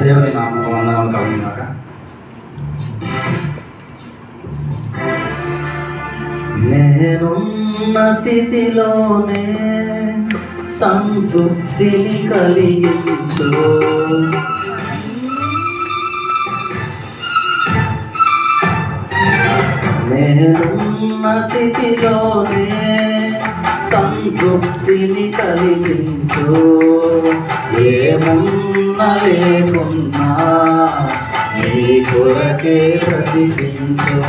దేవుని నామం వందనాలు కలుగునాక నేనున్న స్థితిలోనే సంతృప్తిని కలిగించు. నేనున్న స్థితిలోనే సంతృప్తిని కలిగించు. ఏమున్న లేకున్నా నీ కొరకే ప్రతిపించు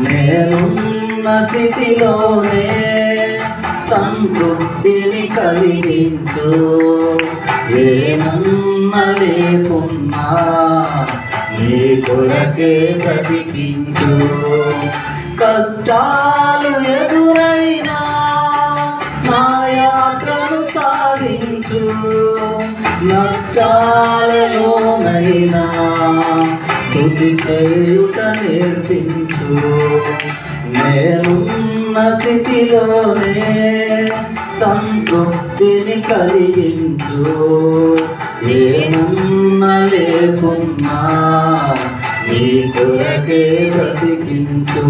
నేనున్న స్థితిలోనే సంతృప్తిని కలిగించు. ఏమున్న లేకున్నా నీ కొరకే బ్రతికించు కష్టాలు ఎదురైనా నా యాత్రను సాగించు నష్టాలలోనైనా తుది చేయుట నేర్పించు. నేనున్న స్థితిలోనే సంతృప్తిని కలిగించు. ఏ నీ కొరకే బ్రతికించు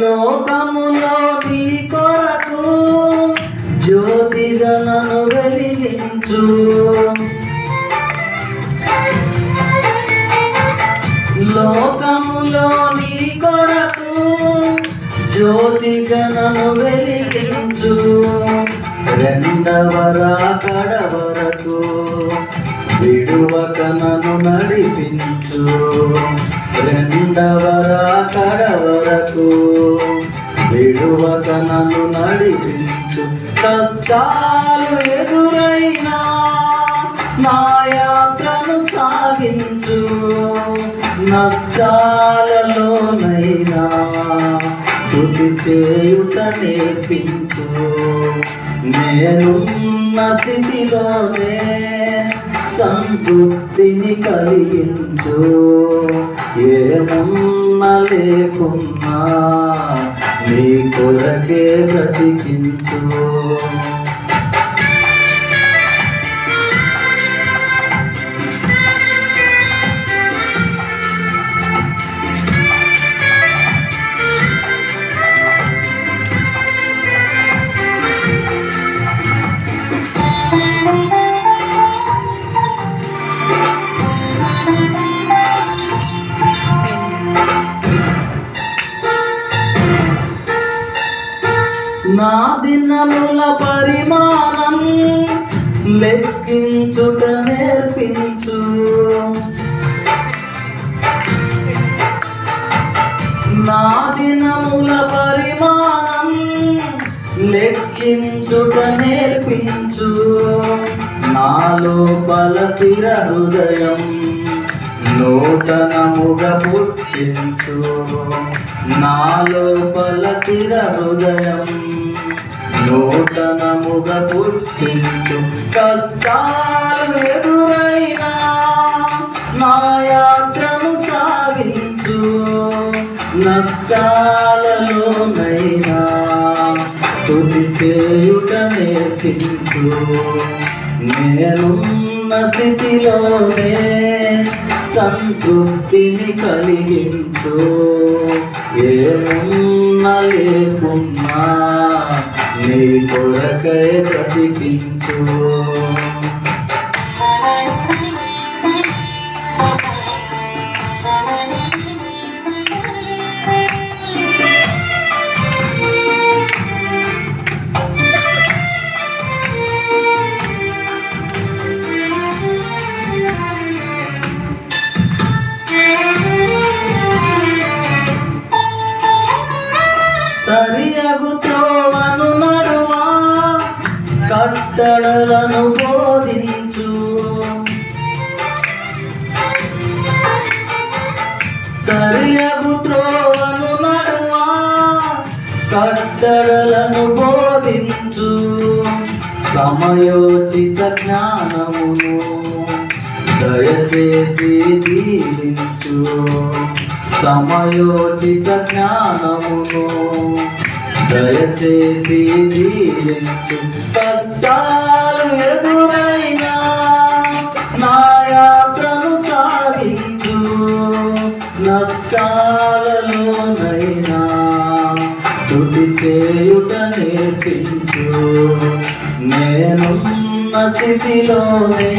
లోకములో కిరణను వెలిగించు. లోకములో నీ కొరకు జ్యోతి గణను వెలిగించు. రెండవ రాకడ వరకు విడువక నన్ను నడిపించు. రెండవ రాకడ వరకు విడువక నన్ను నడిపించు. కష్టాలు ఎదురైనా నా యాత్రను సాగించు నష్టాలలోనైనా స్థుతి చేయుట నేర్పించు. నేనున్న స్థితిలోనే సంతృప్తిని కలిగించు. ఏమన్నా లేకున్నా కొరకే బ్రతికించు. నా దినముల పరిమాణం లెక్కించుట నేర్పించు. నా దినముల పరిమాణం లెక్కించుట నేర్పించు. నా లోపల తిర హృదయం నూతనముగా పుట్టించు. నా లోపల తిర హృదయం నూతనముగా పుట్టించు కష్టాలు ఎదురైనా నా యాత్రను సాగించు. నష్టాలలోనైనా తుది చేయుట నేర్పించు. నేనున్న స్థితిలోనే సంతృప్తిని కలిగించు. ఏమున్న లేకున్నా నీ కొరకై ప్రతికించు కట్టడలను బోధించు. సరియగు త్రోవను నడువా కట్టడలను బోధించు. సమయోచిత జ్ఞానమును దయచేసి దీవించు. సమయోచిత జ్ఞానమును దయచేసి దీవించు. కష్టాలు ఎదురైనా నా యాత్రను సాగించు నష్టాలలోనైనా స్థుతి చేయుట నేర్పించు. నేనున్న స్థితిలోనే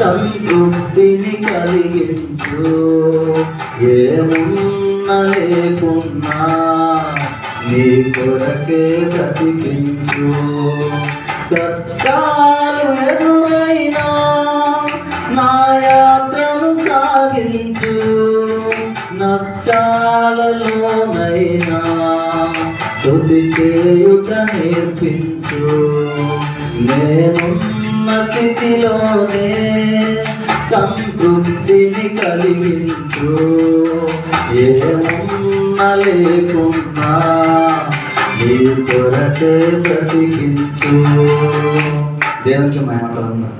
సంతృప్తిని కలిగించు. ఏమున్న లేకున్నా నీ కొరకే బతికించు కష్టాలు ఎదురైనా నా యాత్రను సాగించు. నష్టాలలోనైనా తుది చేయుట నేర్పించు. నేనున్న స్థితిలోనే సంతృప్తిని కలిగించు ఏమున్న లేకున్నా నీ కొరకే బ్రతికించు దేవునికి మహిమ కలుగును.